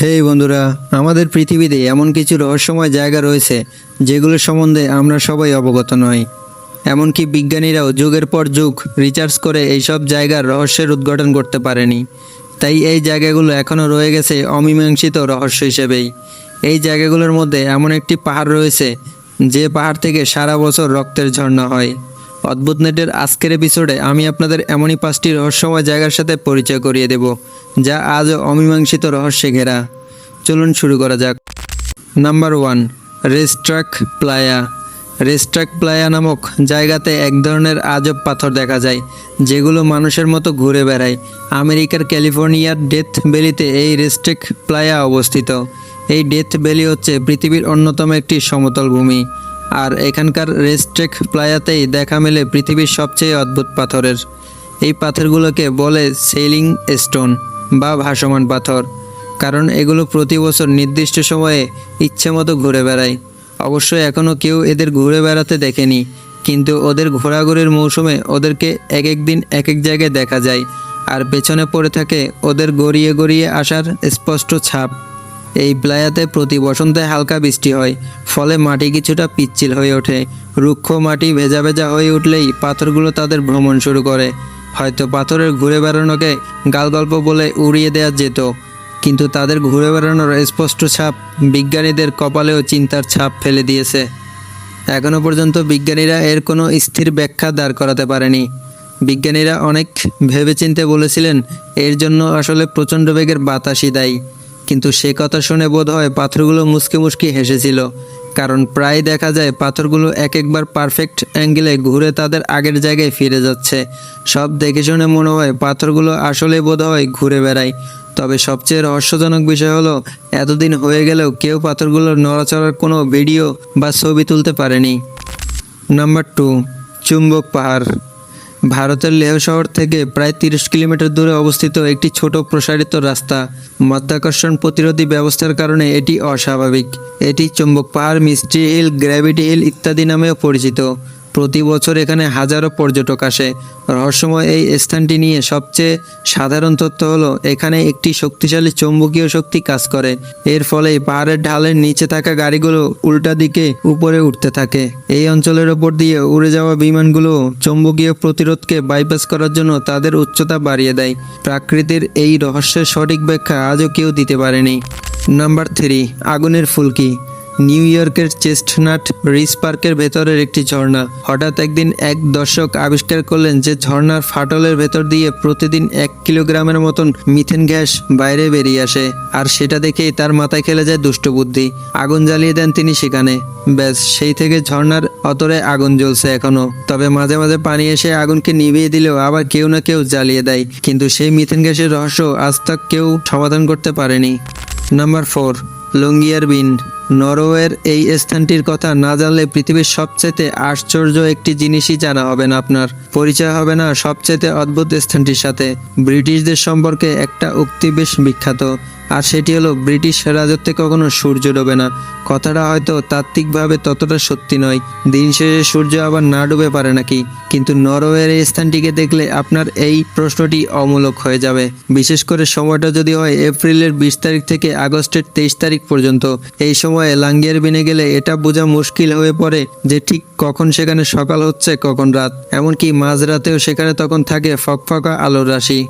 হেই বন্ধুরা, আমাদের পৃথিবীতে এমন কিছু রহস্যময় জায়গা রয়েছে যেগুলো সম্বন্ধে আমরা সবাই অবগত নই। এমনকি বিজ্ঞানীরাও যুগের পর যুগ রিচার্জ করে এইসব জায়গার রহস্যের উদ্ঘাটন করতে পারেনি। তাই এই জায়গাগুলো এখনও রয়ে গেছে অমীমাংসিত রহস্য হিসেবেই। এই জায়গাগুলোর মধ্যে এমন একটি পাহাড় রয়েছে, যে পাহাড় থেকে সারা বছর রক্তের ঝর্ণা হয়। অদ্ভুত নেটের আজকের এপিসোডে আমি আপনাদের এমনই পাঁচটি রহস্যময় জায়গার সাথে পরিচয় করিয়ে দেব, যা আজও অমীমাংসিত রহস্যে ঘেরা। চলুন শুরু করা যাক। Number one racetrack playa racetrack playa নামক জায়গাতে এক ধরনের আজব পাথর দেখা যায়, যেগুলো মানুষের মতো ঘুরে বেড়ায়। আমেরিকার ক্যালিফোর্নিয়ার ডেথ ভ্যালিতে এই রেস্ট্রেক প্লায়া অবস্থিত। এই ডেথ ভ্যালি হচ্ছে পৃথিবীর অন্যতম একটি সমতল ভূমি। আর এখানকার রেস্ট্রেক প্লায়াতেই দেখা মেলে পৃথিবীর সবচেয়ে অদ্ভুত পাথরের। এই পাথরগুলোকে বলে সেলিং স্টোন বা ভাসমান পাথর, কারণ এগুলো প্রতি বছর নির্দিষ্ট সময়ে ইচ্ছে মতো ঘুরে বেড়ায়। অবশ্যই এখনও কেউ এদের ঘুরে বেড়াতে দেখেনি, কিন্তু ওদের ঘোরাঘুরির মৌসুমে ওদেরকে এক এক দিন এক এক জায়গায় দেখা যায়, আর পেছনে পড়ে থাকে ওদের গড়িয়ে গড়িয়ে আসার স্পষ্ট ছাপ। এই প্লায়াতে প্রতি বসন্তে হালকা বৃষ্টি হয়, ফলে মাটি কিছুটা পিচ্ছিল হয়ে ওঠে। রুক্ষ মাটি ভেজা ভেজা হয়ে উঠলেই পাথরগুলো তাদের ভ্রমণ শুরু করে। হয়তো পাথরের ঘুরে বেড়ানোকে গালগল্প বলে উড়িয়ে দেওয়া যেত, কিন্তু তাদের ঘুরে বেড়ানোর স্পষ্ট ছাপ বিজ্ঞানীদের কপালেও চিন্তার ছাপ ফেলে দিয়েছে। এখনও পর্যন্ত বিজ্ঞানীরা এর কোনো স্থির ব্যাখ্যা দাঁড় করাতে পারেনি। বিজ্ঞানীরা অনেক ভেবেচিন্তে বলেছিলেন, এর জন্য আসলে প্রচণ্ড বেগের বাতাসই দায়ী। কিন্তু সে কথা শুনে বোধ হয় পাথরগুলো মুসকে মুসকি হেসেছিল, কারণ প্রায় দেখা যায় পাথরগুলো এক একবার পারফেক্ট অ্যাঙ্গেলে ঘুরে তাদের আগের জায়গায় ফিরে যাচ্ছে। সব দেখে শুনে মনে হয় পাথরগুলো আসলে বোধ হয় ঘুরে বেড়ায়। তবে সবচেয়ে রহস্যজনক বিষয় হলো, এতদিন হয়ে গেলেও কেউ পাথরগুলোর নড়াচড়ার কোনো ভিডিও বা ছবি তুলতে পারেনি। নাম্বার টু চুম্বক পাহাড়। ভারতের লেহ শহর থেকে প্রায় তিরিশ কিলোমিটার দূরে অবস্থিত একটি ছোট প্রসারিত রাস্তা। মাধ্যাকর্ষণ প্রতিরোধী ব্যবস্থার কারণে এটি অস্বাভাবিক। এটি চুম্বক পাহাড়, মিস্ট্রি হিল গ্র্যাভিটি হিল ইত্যাদি নামেও পরিচিত। প্রতি বছর এখানে হাজারো পর্যটক আসে। রহস্যময় এই স্থানটি নিয়ে সবচেয়ে সাধারণ তথ্য হলো, এখানে একটি শক্তিশালী চৌম্বকীয় শক্তি কাজ করে। এর ফলে পাহাড়ের ঢালের নিচে থাকা গাড়িগুলো উল্টা দিকে উপরে উঠতে থাকে। এই অঞ্চলের ওপর দিয়ে উড়ে যাওয়া বিমানগুলো চৌম্বকীয় প্রতিরোধকে বাইপাস করার জন্য তাদের উচ্চতা বাড়িয়ে দেয়। প্রাকৃতির এই রহস্যের সঠিক ব্যাখ্যা আজও কেউ দিতে পারেনি। নাম্বার থ্রি আগুনের ফুলকি। নিউ ইয়র্কের চেস্টনাট রিস পার্কের ভেতরের একটি ঝর্ণা। হঠাৎ একদিন এক দর্শক আবিষ্কার করলেন যে ঝর্ণার ফাটলের ভেতর দিয়ে প্রতিদিন এক কিলোগ্রামের মতন মিথেন গ্যাস বাইরে বেরিয়ে আসে, আর সেটা দেখেই তার মাথায় খেলে যায় দুষ্ট বুদ্ধি। আগুন জ্বালিয়ে দেন তিনি সেখানে। ব্যাস, সেই থেকে ঝর্ণার অতরে আগুন জ্বলছে এখনও। তবে মাঝে মাঝে পানি এসে আগুনকে নিভিয়ে দিলেও আবার কেউ না কেউ জ্বালিয়ে দেয়। কিন্তু সেই মিথেন গ্যাসের রহস্য আজ তাক কেউ সমাধান করতে পারেনি। নাম্বার ফোর, লুঙ্গিয়ার বিন। নরওয়ের এই স্থানটির কথা না জানলে পৃথিবীর সবচেয়ে আশ্চর্য একটি জিনিসই জানা হবে না আপনার। পরিচয় হবে না সবচেয়ে অদ্ভুত স্থানটির সাথে। ব্রিটিশদের সম্পর্কে একটা উক্তি বেশ বিখ্যাত। আর সেটি হলো, ব্রিটিশ রাজত্বে কখনো সূর্য ডোবে না। কথাটা হয়তো তাত্ত্বিকভাবে ততটা সত্যি নয়। দিন শেষে সূর্য আবার না ডুবে পারে নাকি? কিন্তু নরওয়ের এই স্থানটিকে দেখলে আপনার এই প্রশ্নটি অমূলক হয়ে যাবে। বিশেষ করে সময়টা যদি হয় এপ্রিলের বিশ তারিখ থেকে আগস্টের তেইশ তারিখ পর্যন্ত। এই সময়ে লাঙ্গিয়ার বিনে গেলে এটা বোঝা মুশকিল হয়ে পড়ে যে ঠিক কখন সেখানে সকাল হচ্ছে, কখন রাত। এমনকি মাঝরাতেও সেখানে তখন থাকে ফকফকা আলোর রাশি।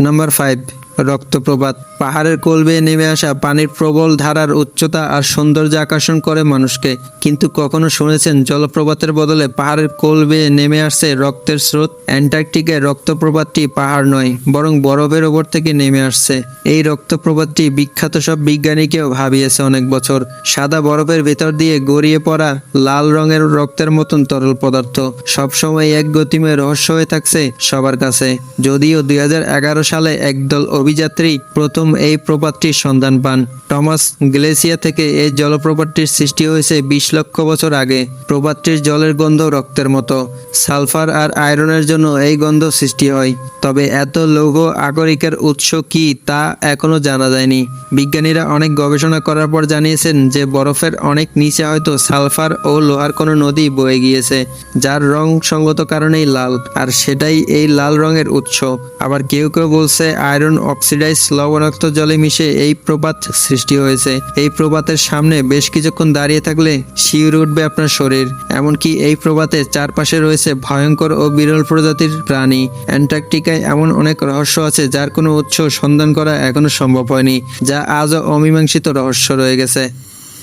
নাম্বার ফাইভ, রক্তপ্রপাত। পাহাড়ের কোল বেয়ে নেমে আসা পানির প্রবল ধারার উচ্চতা আর সৌন্দর্য আকর্ষণ করে মানুষকে। কিন্তু কখনো শুনেছেন জলপ্রপাতের বদলে পাহাড়ের কোল বেয়ে নেমে আসছে রক্তের স্রোত? অ্যান্টার্কটিকায় রক্তপ্রপাতটি পাহাড় নয়, বরং বরফের ওপর থেকে নেমে আসছে। এই রক্তপ্রপাতটি বিখ্যাত সব বিজ্ঞানীকেও ভাবিয়েছে অনেক বছর। সাদা বরফের ভেতর দিয়ে গড়িয়ে পড়া লাল রঙের রক্তের মতন তরল পদার্থ। সবসময় এক গতিময় রহস্য হয়ে থাকছে সবার কাছে। যদিও দু হাজার এগারো সালে একদল অভিযাত্রী প্রথম এই প্রপাতটির সন্ধান পান। টমাস গ্লেসিয়া থেকে এই জলপ্রপাতটির সৃষ্টি হয়েছে বিশ লক্ষ বছর আগে। প্রপাতটির জলের গন্ধ রক্তের মতো। সালফার আর আয়রনের জন্য এই গন্ধ সৃষ্টি হয়। তবে এত লৌহ আকরিকের উৎস কি তা এখনও জানা যায়নি। বিজ্ঞানীরা অনেক গবেষণা করার পর জানিয়েছেন যে বরফের অনেক নিচে হয়তো সালফার ও লোহার কোনো নদী বয়ে গিয়েছে, যার রং সঙ্গত কারণেই লাল, আর সেটাই এই লাল রঙের উৎস। আবার কেউ কেউ বলছে আয়রন অক্সিডাইজ লবণাক্ত বিষাক্ত জলে মিশে এই প্রপাত সৃষ্টি হয়েছে। এই প্রপাতের সামনে বেশ কিছুক্ষণ দাঁড়িয়ে থাকলে শিউরে উঠবে আপনার শরীর। এমনকি এই প্রপাতের চারপাশে রয়েছে ভয়ঙ্কর ও বিরল প্রজাতির প্রাণী। অ্যান্টার্কটিকায় এমন অনেক রহস্য আছে যার কোনো উৎস সন্ধান করা এখনও সম্ভব হয়নি, যা আজও অমীমাংসিত রহস্য রয়ে গেছে।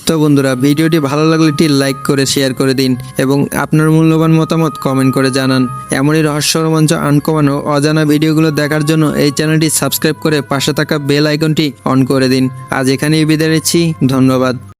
তো বন্ধুরা, ভিডিওটি ভালো লাগলে একটি লাইক করে শেয়ার করে দিন এবং আপনার মূল্যবান মতামত কমেন্ট করে জানান। এমনই রহস্য রোমাঞ্চ আনকমন ও অজানা ভিডিওগুলো দেখার জন্য এই চ্যানেলটি সাবস্ক্রাইব করে পাশে থাকা বেল আইকনটি অন করে দিন। আজ এখানেই বিদায় নিচ্ছি, ধন্যবাদ।